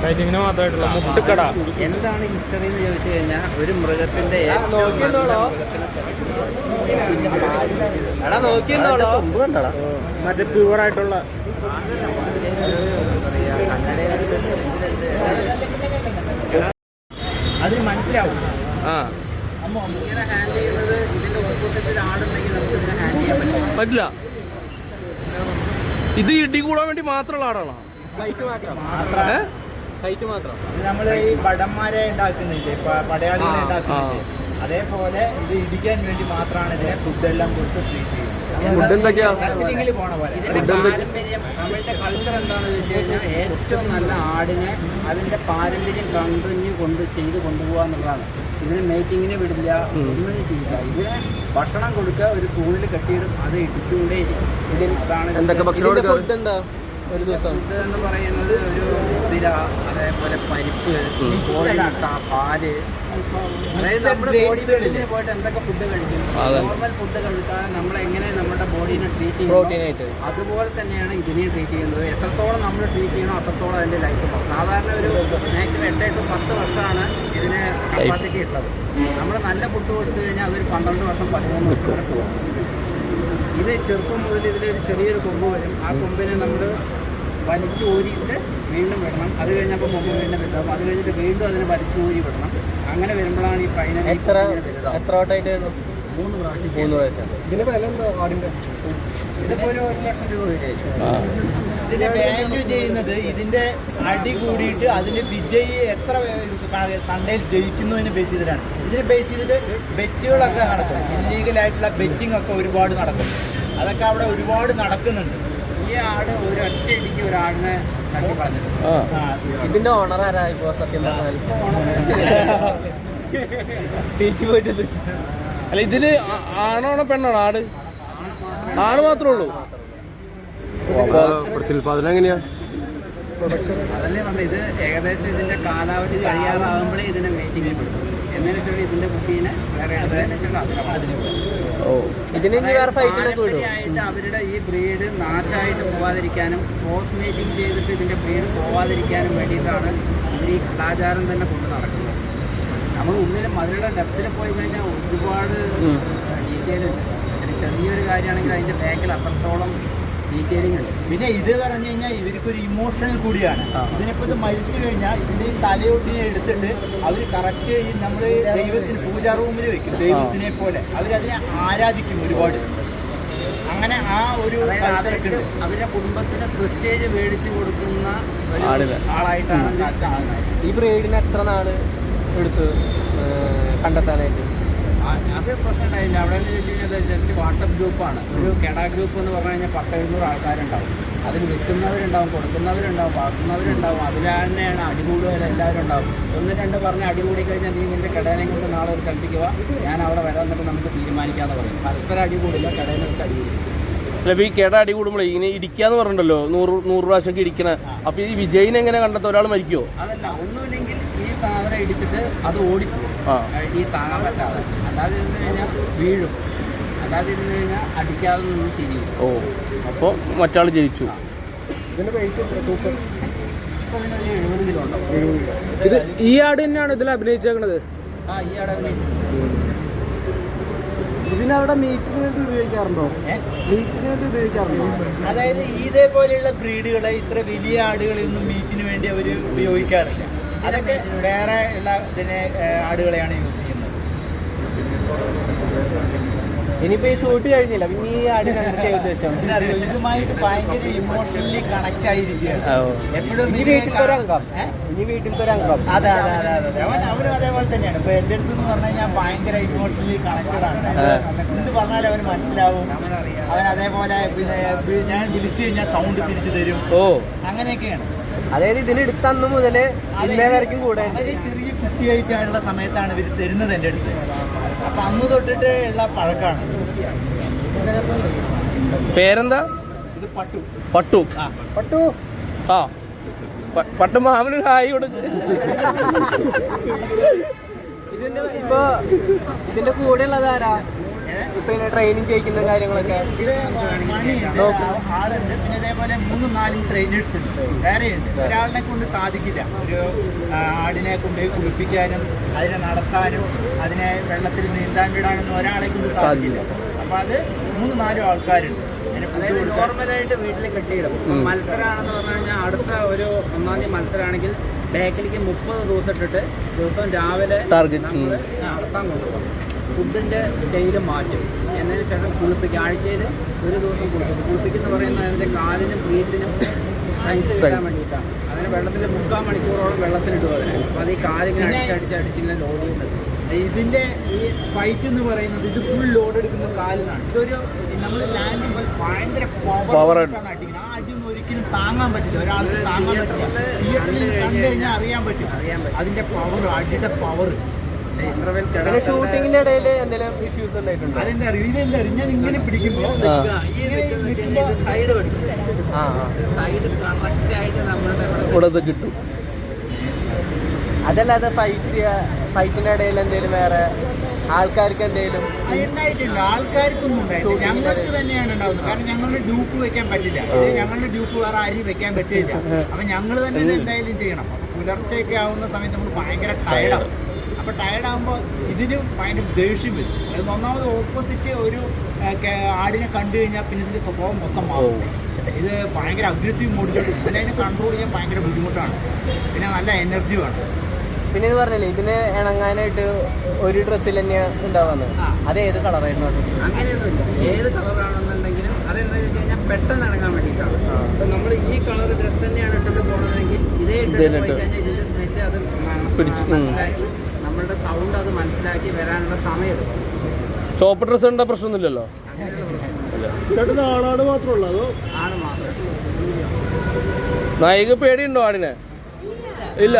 ഫൈറ്റിങ്ങിന് മാത്രമായിട്ടുള്ള മുട്ടുക്കട. എന്താണ് ഹിസ്റ്ററി എന്ന് ചോദിച്ചു കഴിഞ്ഞാൽ ഒരു മൃഗത്തിന്റെ? മറ്റേ പ്യുവർ ആയിട്ടുള്ള. അതിന് മനസ്സിലാവും. ആ. ഇങ്ങനെ ഹാൻഡിൽ ചെയ്യുന്നത് ഇതിന്റെ ഓപ്പോസിറ്റ് ആടുണ്ടെങ്കിൽ നമുക്ക് ഇതിനെ ഹാൻഡിൽ ചെയ്യാൻ പറ്റില്ല. ഇത് ഇടി കൂടാൻ വേണ്ടി മാത്രമുള്ള ആടാണോ? നമ്മൾ ഈ പടന്മാരെ ഉണ്ടാക്കുന്നില്ലേ പടയാളികളെ ഉണ്ടാക്കുന്നില്ലേ അതേപോലെ ഇത് ഇടിക്കാൻ വേണ്ടി മാത്രമാണ് ഇതിനെ ഫുഡ് എല്ലാം കൊടുത്ത് ട്രീറ്റ് ചെയ്യുന്നത്. ഫുഡ് എന്തൊക്കെയാ? റെസ്ലിംഗിൽ പോണ പോലെ. ഇതിന്റെ പാരമ്പര്യം നമ്മളുടെ കൾച്ചർ എന്താണെന്ന് വെച്ച് കഴിഞ്ഞാൽ ഏറ്റവും നല്ല ആടിനെ അതിന്റെ പാരമ്പര്യം കണ്ടിന്യൂ കൊണ്ട് ചെയ്ത് കൊണ്ടുപോകുക എന്നുള്ളതാണ്. ഇതിന് മേറ്റിങ്ങിന് വിടില്ല ഒന്നും ചെയ്യില്ല. ഇതിന് ഭക്ഷണം കൊടുക്കുക ഒരു കൂണിൽ കെട്ടിയിടും അത് ഇടിച്ചുകൊണ്ടേയിരിക്കും. ഇതിൽ അതാണ് എന്തൊക്കെ ഭക്ഷണം ഒരു ദിവസം. ഫുഡ് എന്ന് പറയുന്നത് ഒരു തിര അതേപോലെ പരിപ്പ് കോഴിമുട്ട പാൽ. അതായത് നമ്മുടെ ബോഡി ബിൽഡിങ്ങിന് പോയിട്ട് എന്തൊക്കെ ഫുഡ് കഴിക്കും. നോർമൽ ഫുഡ് കഴിക്കാതെ നമ്മൾ എങ്ങനെ നമ്മുടെ ബോഡീനെ ട്രീറ്റ് ചെയ്യുന്നു? അതുപോലെ തന്നെയാണ് ഇതിനെയും ട്രീറ്റ് ചെയ്യുന്നത്. എത്രത്തോളം നമ്മൾ ട്രീറ്റ് ചെയ്യണോ അത്രത്തോളം അതിന്റെ ലൈഫ് പോകും. സാധാരണ ഒരു മാക്സിമം എട്ട് എട്ട് പത്ത് വർഷമാണ് ഇതിന് കപ്പാസിറ്റി ഉള്ളത് നമ്മൾ നല്ല ഫുഡ് കൊടുത്തു കഴിഞ്ഞാൽ അതൊരു പന്ത്രണ്ട് വർഷം പതിമൂന്ന് വർഷം വരെ പോകും. ഇത് ചെറുപ്പം മുതൽ ഇതിലൊരു ചെറിയൊരു കൊമ്പ് വരും. ആ കൊമ്പിനെ നമ്മൾ വലിച്ചു ഊരിയിട്ട് വീണ്ടും വിടണം. അത് കഴിഞ്ഞപ്പോൾ കൊമ്പ് വീണ്ടും വിടാം അത് കഴിഞ്ഞിട്ട് വീണ്ടും അതിനെ വലിച്ചു ഊരി വിടണം. അങ്ങനെ വരുമ്പോഴാണ് ഈ ഫൈനൽ എത്ര എത്ര മൂന്ന് പ്രാവശ്യം മൂന്ന് പ്രാവശ്യം. ഇതിന് വില എന്താ ആടിന്റെ ഇതിപ്പോ ഒരു ഒരു ലക്ഷം രൂപ വരെയായിരിക്കും ഇതിന്റെ വാല്യൂ ചെയ്യുന്നത് ഇതിന്റെ അടി കൂടിയിട്ട് അതിന്റെ വിജയി എത്ര സൺഡേയിൽ ജയിക്കുന്നതിനെ ബേസ് ചെയ്തിട്ടാണ്. ഇതിനെ ബേസ് ചെയ്തിട്ട് ബെറ്റുകളൊക്കെ നടക്കും. ഇല്ലീഗൽ ആയിട്ടുള്ള ബെറ്റിംഗ് ഒക്കെ ഒരുപാട് നടക്കും. അതൊക്കെ അവിടെ ഒരുപാട് നടക്കുന്നുണ്ട്. ഈ ആട് ഒരു ഒറ്റ ഇടിക്ക് ഒരാടിനെ തട്ടി പറഞ്ഞിട്ടുണ്ട് ആ. ആ, ഇതിന്റെ ഓണർ ആരായി ഇപ്പൊ സത്യം പറഞ്ഞാൽ? പോയിട്ടത് അല്ല ഇതിൽ ആണോണോ ആണാണോ പെണ്ണാണോ ആട്? ആണ് മാത്രമേ ഉള്ളൂ. പ്രത്യുൽപാദനം എങ്ങനെയാ? അതല്ലേ പറഞ്ഞത് ഇത് ഏകദേശം ഇതിന്റെ കാലാവധി കഴിയാറാകുമ്പോഴേ ഇതിനെ വെയിറ്റിംഗിൽ പെടും എന്നതിന് ശേഷം ഇതിന്റെ കുട്ടീനെ വേറെ എടുത്തതിന് ശേഷം പാരമ്പര്യമായിട്ട് അവരുടെ ഈ ബ്രീഡ് നാശമായിട്ട് പോവാതിരിക്കാനും ക്രോസ് മീറ്റിംഗ് ചെയ്തിട്ട് ഇതിന്റെ ബ്രീഡ് പോവാതിരിക്കാനും വേണ്ടിയിട്ടാണ് ഇവർ ഈ കലാചാരം തന്നെ കൊണ്ട് നടക്കുന്നത്. നമ്മൾ ഉള്ളിൽ മധുരയുടെ ഡെപ്തിൽ പോയി കഴിഞ്ഞാൽ ഒരുപാട് ഡീറ്റെയിൽ ഉണ്ട്. ചെറിയൊരു കാര്യമാണെങ്കിൽ അതിന്റെ ബാക്കിൽ അത്രത്തോളം ഡീറ്റെയിലിംഗ് ഉണ്ട്. പിന്നെ ഇത് പറഞ്ഞു കഴിഞ്ഞാൽ ഇവർക്കൊരു ഇമോഷണൽ കൂടിയാണ്. ഇതിനിപ്പോ ഇത് മരിച്ചു കഴിഞ്ഞാൽ ഇതിന്റെ ഈ തലയൊട്ടിനെ എടുത്തിട്ട് അവർ കറക്റ്റ് ഈ നമ്മൾ ദൈവത്തിന് പൂജാ റൂമിൽ വെക്കും. ദൈവത്തിനെ പോലെ. അവരതിനെ ആരാധിക്കും ഒരുപാട്. അങ്ങനെ ആ ഒരു അവരുടെ കുടുംബത്തിന് പ്രസ്റ്റേജ് മേടിച്ചു കൊടുക്കുന്ന. ആളായിട്ടാണ് ഈ ബ്രേഡിന് എത്ര നാൾ എടുത്ത് കണ്ടെത്താനായിട്ട്? അത് പ്രശ്നം ഉണ്ടായില്ല. അവിടെ എന്ന് വെച്ച് കഴിഞ്ഞാൽ ജസ്റ്റ് വാട്സപ്പ് ഗ്രൂപ്പാണ് ഒരു കെട ഗ്രൂപ്പ് എന്ന് പറഞ്ഞു കഴിഞ്ഞാൽ പത്ത് എഴുന്നൂറ് ആൾക്കാരുണ്ടാവും. അതിൽ വിൽക്കുന്നവരുണ്ടാവും കൊടുക്കുന്നവരുണ്ടാവും വളർത്തുന്നവരുണ്ടാവും അതിൽ തന്നെയാണ് അടികൂടുകയല്ല എല്ലാവരും ഉണ്ടാവും. ഒന്ന് രണ്ട് പറഞ്ഞ് അടികൂടി കഴിഞ്ഞാൽ നീ നിന്റെ കടേനെയും കൊണ്ട് നാളെ ഒരു കൽപ്പിക്കുക ഞാൻ അവിടെ വരാൻ നമുക്ക് തീരുമാനിക്കാതെ പറയും. പരസ്പരം അടികൂടില്ല കടയിൽ വെച്ച് അടികൂടി അല്ല ഇപ്പൊ ഈ കേട അടി കൂടുമ്പോൾ ഇങ്ങനെ ഇടിക്കാന്ന് പറഞ്ഞല്ലോ നൂറ് നൂറ് പ്രാവശ്യം ഇടിക്കണ. അപ്പൊ ഈ വിജയിനെ എങ്ങനെ കണ്ടെത്ത? ഒരാൾ മരിക്കോ അതല്ല ഒന്നുമില്ലെങ്കിൽ ഈ സാധനം ഇടിച്ചിട്ട് അത് ഓടിപ്പോകും ആ. ഈ താങ്ങാൻ പറ്റാതെ. അല്ലാതെ ഇരുന്ന് കഴിഞ്ഞാൽ വീഴും. അല്ലാതെ ഇരുന്ന് കഴിഞ്ഞാൽ അടിക്കാതെ നിന്ന് തിരിയും. ഓ അപ്പോൾ മറ്റാൾ ജയിച്ചു. ഇത് ഈ ആട് തന്നെയാണ് ഇതിൽ അഭിനയിച്ചേക്കണത്? ആ ഈ ആടെ ഇതിനവിടെ മീറ്റിന് വേണ്ടി ഉപയോഗിക്കാറുണ്ടോ? മീറ്റിന് വേണ്ടി ഉപയോഗിക്കാറുണ്ടോ? അതായത് ഇതേപോലെയുള്ള ബ്രീഡുകളെ ഇത്ര വലിയ ആടുകളെയൊന്നും മീറ്റിന് വേണ്ടി അവർ ഉപയോഗിക്കാറില്ല. അതൊക്കെ വേറെ ഉള്ള ഇതിനെ ആടുകളെയാണ് യൂസ് ചെയ്യുന്നത്. ഇനിയിപ്പോ ഈ ഷൂട്ട് കഴിഞ്ഞില്ല. പിന്നെ ഈ ആട് കണ്ടിട്ട് ഉദ്ദേശം? ഇതുമായിട്ട് ഭയങ്കര ഇമോഷണലി കണക്ട് ആയിരിക്കുകയാണ്. എപ്പോഴും ഇതിനെ വീട്ടിലത്തെ ഒരു അംഗം അതെ അതെ അതെ. അതെ അവനും അതേപോലെ തന്നെയാണ്. ഇപ്പൊ എന്റെ അടുത്ത് പറഞ്ഞാൽ പറഞ്ഞു കഴിഞ്ഞാൽ ഭയങ്കര ഇമോഷണലി കണക്റ്റഡ് ആണ്. എന്ത് പറഞ്ഞാലും അവന് മനസ്സിലാവും. അവൻ അതേപോലെ പിന്നെ ഞാൻ വിളിച്ചു കഴിഞ്ഞാൽ സൗണ്ട് തിരിച്ചു തരും. ഓ. അങ്ങനെയൊക്കെയാണ്. അതായത് ഇതിന് എടുത്തന്ന് മുതൽ വരയ്ക്കും കൂടെ. ചെറിയ കുട്ടിയായിട്ടുള്ള സമയത്താണ് ഇവർ തരുന്നത് എന്റെ അടുത്ത്. അപ്പൊ അന്ന് തൊട്ടിട്ട് ഉള്ള പഴക്കാണ്. പേരെന്താ? ഇത് പട്ടു. പട്ടു. പട്ടു. ആ. പട്ടു മാമന് ഹായ് കൊടുക്ക്. ഇതിന്റെ ഇപ്പൊ ഇതിന്റെ കൂടെ ഉള്ളത് ആരാ? ഇപ്പൊ ട്രെയിനിങ് ചെയ്യിക്കുന്ന കാര്യങ്ങളൊക്കെ. ആളുണ്ട്. പിന്നെ ഇതേപോലെ മൂന്നും നാലും ട്രെയിനേഴ്സ് ഉണ്ട്. വേറെ ഉണ്ട്. ഒരാളിനെ കൊണ്ട് സാധിക്കില്ല. ഒരു ആടിനെ കൊണ്ട് കുളിപ്പിക്കാനും അതിനെ നടത്താനും അതിനെ വെള്ളത്തിൽ നീന്താൻ വിടാനൊന്നും ഒരാളെ കൊണ്ട് സാധിക്കില്ല. അപ്പൊ അത് മൂന്ന് നാലും ആൾക്കാരുണ്ട്. അതായത് നോർമലായിട്ട് വീട്ടിൽ കെട്ടിയിടും. മത്സരമാണെന്ന് പറഞ്ഞു കഴിഞ്ഞാൽ അടുത്ത ഒരു ഒന്നാം തീയതി മത്സരമാണെങ്കിൽ ബാക്കിലേക്ക് മുപ്പത് ദിവസം ഇട്ടിട്ട് ദിവസം രാവിലെ ടാർഗറ്റ് നമ്മൾ നടത്താൻ കൊണ്ടുപോകും. ഫുഡിന്റെ സ്റ്റൈൽ മാറ്റും. എന്നതിന് ശേഷം കുളിപ്പിക്കും ആഴ്ചയിൽ ഒരു ദിവസം കുളിപ്പിക്കും. കുളിപ്പിക്കുന്ന പറയുന്നത് അതിന്റെ കാലിനും വീട്ടിനും സ്ട്രെങ്ത് കിട്ടാൻ വേണ്ടിയിട്ടാണ്. അതിന് വെള്ളത്തിൽ മുക്കാൽ മണിക്കൂറോളം വെള്ളത്തിലിടുക അതിന് അപ്പോൾ അത് ഈ കാലിങ്ങനെ അടിച്ചടിച്ച് അടിച്ചിങ്ങനെ ലോഡ് ചെയ്യുന്നത്. ഇതിന്റെ ഈ ഫൈറ്റ് എന്ന് പറയുന്നത് ഇത് ഫുൾ ലോഡ് എടുക്കുന്ന കാലിനാണ്. ഇതൊരു നമ്മൾ ലാൻഡ് ഭയങ്കര പവർ. അടിക്കുന്നത്. ആ അടിയൊന്നും ഒരിക്കലും താങ്ങാൻ പറ്റില്ല. ഒരാൾക്ക് താങ്ങാൻ പറ്റില്ല. തിയേറ്ററിൽ കണ്ടു കഴിഞ്ഞാൽ അറിയാൻ പറ്റും. അറിയാൻ പറ്റും. അതിന്റെ പവർ അടിയുടെ പവർ ഷൂട്ടിങ്ങിന്റെ ഇടയിൽ എന്തെങ്കിലും ഇഷ്യൂസ് ഉണ്ടായിട്ടുണ്ടോ? അതെന്താ അറിയും? ഇതെല്ലാം അറിയും? ഞാൻ ഇങ്ങനെ പിടിക്കുമ്പോൾ സൈഡ് സൈഡ് കറക്റ്റ് ആയിട്ട് നമ്മളുടെ ഇവിടെ കിട്ടും. അതല്ലാതെ ഫൈറ്റ് ഫൈറ്റിന്റെ ഇടയിൽ എന്തെങ്കിലും വേറെ ആൾക്കാർക്ക് എന്തെങ്കിലും ഉണ്ടായിട്ടുണ്ട് ആൾക്കാർക്കൊന്നും ഉണ്ടായിട്ടില്ല. ഞങ്ങൾക്ക് തന്നെയാണ് ഉണ്ടാവുന്നത്. കാരണം ഞങ്ങളുടെ ഡ്യൂപ്പ് വെക്കാൻ പറ്റില്ല. ഞങ്ങളുടെ ഡ്യൂപ്പ് വേറെ ആരും വെക്കാൻ പറ്റില്ല. അപ്പൊ ഞങ്ങൾ തന്നെ ഇത് എന്തായാലും ചെയ്യണം. പുലർച്ചെയൊക്കെ ആവുന്ന സമയത്ത് നമ്മൾ ഭയങ്കര ടയർഡാവും അപ്പൊ ടയർഡാകുമ്പോൾ ഇതിന് ഭയങ്കര ദേഷ്യം വരും. അത് ഒന്നാമത് ഓപ്പോസിറ്റ് ഒരു ആടിനെ കണ്ടു കഴിഞ്ഞാൽ പിന്നെ ഇതിന്റെ സ്വഭാവം മൊത്തം മാറും. ഇത് ഭയങ്കര അഗ്രസീവ് മോഡിലോട്ട് പിന്നെ അതിനെ കൺട്രോൾ ചെയ്യാൻ ഭയങ്കര ബുദ്ധിമുട്ടാണ്. പിന്നെ നല്ല എനർജി വേണം. പിന്നെ ഇത് പറഞ്ഞില്ലേ ഇതിന് ഇണങ്ങാനായിട്ട് ഒരു ഡ്രസ്സിൽ തന്നെയാണ് ഉണ്ടാവുന്നത്. അത് ഏത് കളറായിരുന്നു അങ്ങനെയൊന്നുമില്ല. ഏത് കളറാണെന്നുണ്ടെങ്കിലും അതെന്താണെന്ന് വെച്ച് കഴിഞ്ഞാൽ പെട്ടെന്ന് ഇറങ്ങാൻ വേണ്ടിയിട്ടാണ്. നമ്മൾ ഈ കളർ ഡ്രസ്സ് തന്നെയാണ് ഇട്ടിട്ട് പോകുന്നതെങ്കിൽ ഇതേ ഇട്ടിട്ട് പോയി ഇട്ട്. കഴിഞ്ഞാൽ ഇതിന്റെ സ്മെല്ല് അത് മനസ്സിലാക്കി നമ്മളുടെ സൗണ്ട് അത് മനസ്സിലാക്കി വരാനുള്ള സമയം എടുക്കും. ചോപ്പ് ഡ്രസ് ഉണ്ട പ്രശ്നമൊന്നുമില്ലല്ലോ? ചേട്ടൻ ആളാട് മാത്രമേ അതോ ആണ് മാത്രം. നായിക പേടിയുണ്ടോ ആടിനെ? ഇല്ല.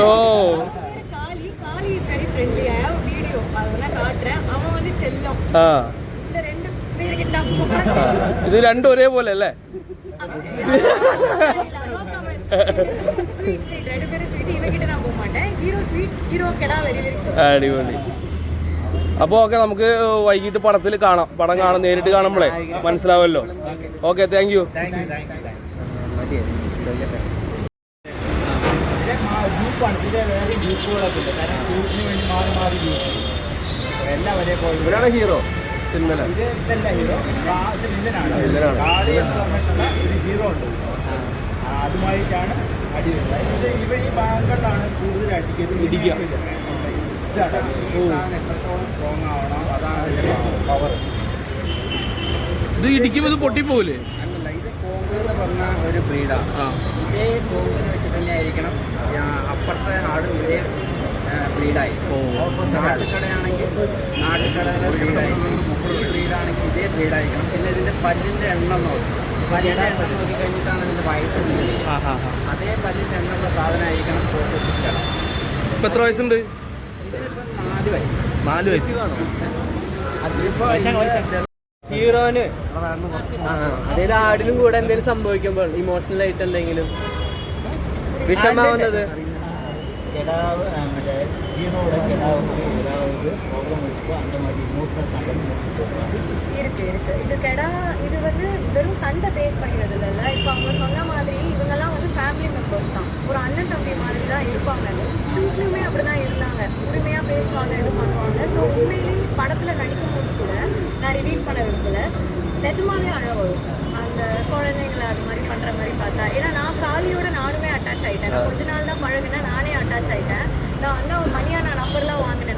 ஓ. Kali Kali is very friendly I have video அதெல்லாம் காட்டுறேன் அவன் வந்து செல்லம் ആ இந்த ரெண்டு பேர்கிட்ட ആ. ഇത് രണ്ടും ഒരേപോലെ അല്ലേ ஸ்வீட் ஸ்வீட் ரெண்டு பேரும் ஸ்வீட் இவகிட்ட நான் போக மாட்டேன் ஹீரோ ஸ்வீட் ஹீரோ கெடா வெரி வெரி ஸ்வீட் അടിപൊളി അപ്പോൾ ഓക്കെ നമുക്ക് വൈകിട്ട് പടത്തിൽ കാണാം പടം കാണാം നേരിട്ട് കാണുമ്പോഴേ മനസ്സിലാവല്ലോ ഓക്കെ താങ്ക് യു വേറെ ഗ്രൂപ്പുകളൊക്കെ ഉണ്ട് കാരണം വേണ്ടി മാറി മാറി ഹീറോ സിനിമയിലെ. ഇത് ഇതല്ല ഹീറോ ഇത് ഒരു ഹീറോ ഉണ്ട് അതുമായിട്ടാണ് അടി വരുന്നത് ഇത് ഇവ ഈ ഭാഗങ്ങളിലാണ് കൂടുതൽ അടിക്കുന്നത് ഇടിക്കുക. ഇതാണ് സ്ട്രോങ് ആവണം അതാണ് പവർ ഇത് ഇടിക്കുമ്പോൾ ഇത് പറഞ്ഞ ഒരു ബ്രീഡാണ്. ഇതേ കോങ്കിനെ വെച്ച് തന്നെ ആയിരിക്കണം അപ്പുറത്തെ ആടും ഇതേ ബ്രീഡായി. നാട്ടുകടയാണെങ്കിൽ നാട്ടുകടയിലെ ബ്രീഡായി ഈ ബ്രീഡാണെങ്കിൽ ഇതേ ബ്രീഡായിരിക്കണം. പിന്നെ ഇതിന്റെ പല്ലിന്റെ എണ്ണം നോക്കും പല്ലിന്റെ എണ്ണം നോക്കി കഴിഞ്ഞിട്ടാണ് ഇതിന്റെ വയസ്സ്. അതേ പല്ലിന്റെ എണ്ണമുള്ള സാധനമായിരിക്കണം കട ഇപ്പം എത്ര വയസ്സുണ്ട്? നാല് വയസ്സ്. നാല് വയസ്സ്. ഹീറോന്. അതായത് ആടിനും കൂടെ എന്തെങ്കിലും സംഭവിക്കുമ്പോൾ ഇമോഷണൽ ആയിട്ട് എന്തെങ്കിലും വിഷമാവുന്നത്? கிடாவு ஹீரோட கெடாவுக்கு ஏதாவது ப்ராப்ளம் இருக்கோ அந்த மாதிரி இமோஷனல் கண்டென்ட் இருக்கு இருக்கு. இது கெடா இது வந்து வெறும் சண்டை பேஸ் பண்ணிடுறது இல்லைல்ல இப்போ அவங்க சொன்ன மாதிரி இவங்கெல்லாம் வந்து ஃபேமிலி மெம்பர்ஸ் தான். ஒரு அண்ணன் தம்பி மாதிரி தான் இருப்பாங்க. ஷூட்லையுமே அப்படி தான் இருந்தாங்க. உரிமையாக பேசுவாங்க இது பண்ணுவாங்க. ஸோ உண்மையிலேயே படத்தில் நடிக்கும் போது கூட நான் ரிவீல் பண்ண விரும்பல. நிஜமாவே அழ வரும் அந்த குழந்தைங்களை அது மாதிரி பண்ணுற மாதிரி பார்த்தா. ஏன்னா நான் காலியோட நானுமே அட்டாச் ஆகிட்டேன் நான் கொஞ்ச நாள் தான் பழகுனா நானே அட்டாச் ஆகிட்டேன் நான் அண்ணா மணியா நான் நம்பர்லாம் வாங்கினேன்